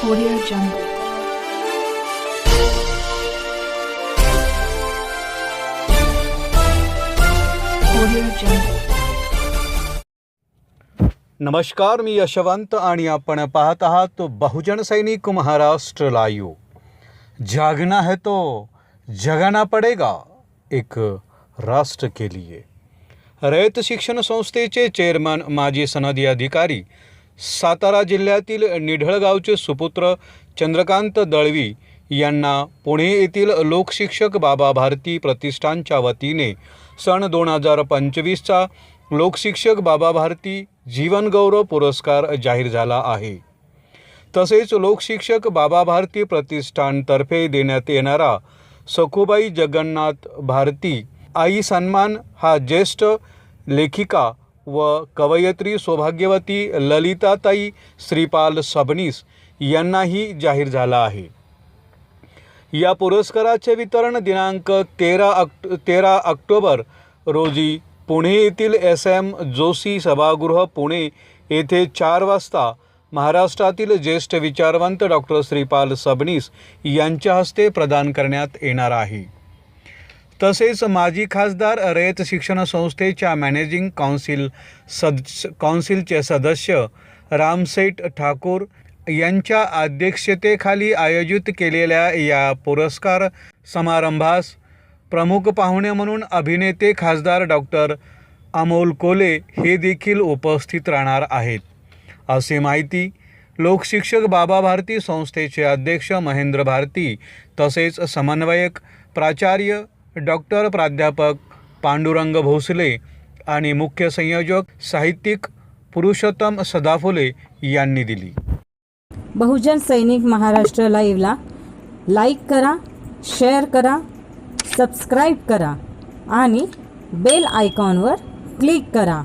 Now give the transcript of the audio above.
Audio Jungle. Audio Jungle. नमस्कार मी यशवंत आणि आपण पाहत आहात बहुजन सैनिक महाराष्ट्र लाईव्ह जागना है तो जगाना पडेगा एक राष्ट्र के लिए रयत शिक्षण संस्थेचे चेअरमन माजी सनदी अधिकारी सातारा जिल्ह्यातील निढळगावचे सुपुत्र चंद्रकांत दळवी यांना पुणे येथील लोकशिक्षक बाबा भारती प्रतिष्ठानच्या वतीने सन दोन हजार पंचवीसचा लोकशिक्षक बाबा भारती जीवनगौरव पुरस्कार जाहीर झाला आहे. तसेच लोकशिक्षक बाबा भारती प्रतिष्ठानतर्फे देण्यात येणारा सखुबाई जगन्नाथ भारती आई सन्मान हा ज्येष्ठ लेखिका व कवयित्री सौभाग्यवती ललिताताई श्रीपाल सबनीस यांनाही जाहीर झाला आहे. या पुरस्काराचे वितरण दिनांक तेरा ऑक्ट तेरा ऑक्टोबर रोजी पुणे येथील एस एम जोशी सभागृह पुणे येथे चार वाजता महाराष्ट्रातील ज्येष्ठ विचारवंत डॉक्टर श्रीपाल सबनीस यांच्या हस्ते प्रदान करण्यात येणार आहे. तसेच माजी खासदार रयत शिक्षण संस्थेच्या मॅनेजिंग काउन्सिल सद काउन्सिलचे सदस्य रामसेठ ठाकूर यांच्या अध्यक्षतेखाली आयोजित केलेल्या या पुरस्कार समारंभास प्रमुख पाहुणे म्हणून अभिनेते खासदार डॉक्टर अमोल कोले हे देखील उपस्थित राहणार आहेत. असे माहिती लोकशिक्षक बाबा भारती संस्थेचे अध्यक्ष महेंद्र भारती तसेच समन्वयक प्राचार्य डॉक्टर प्राध्यापक पांडुरंग भोसले आणि मुख्य संयोजक साहित्यिक पुरुषोत्तम सदाफुले यांनी दिली. बहुजन सैनिक महाराष्ट्र लाईव्हला लाईक करा शेअर करा सबस्क्राईब करा आणि बेल आयकॉनवर क्लिक करा.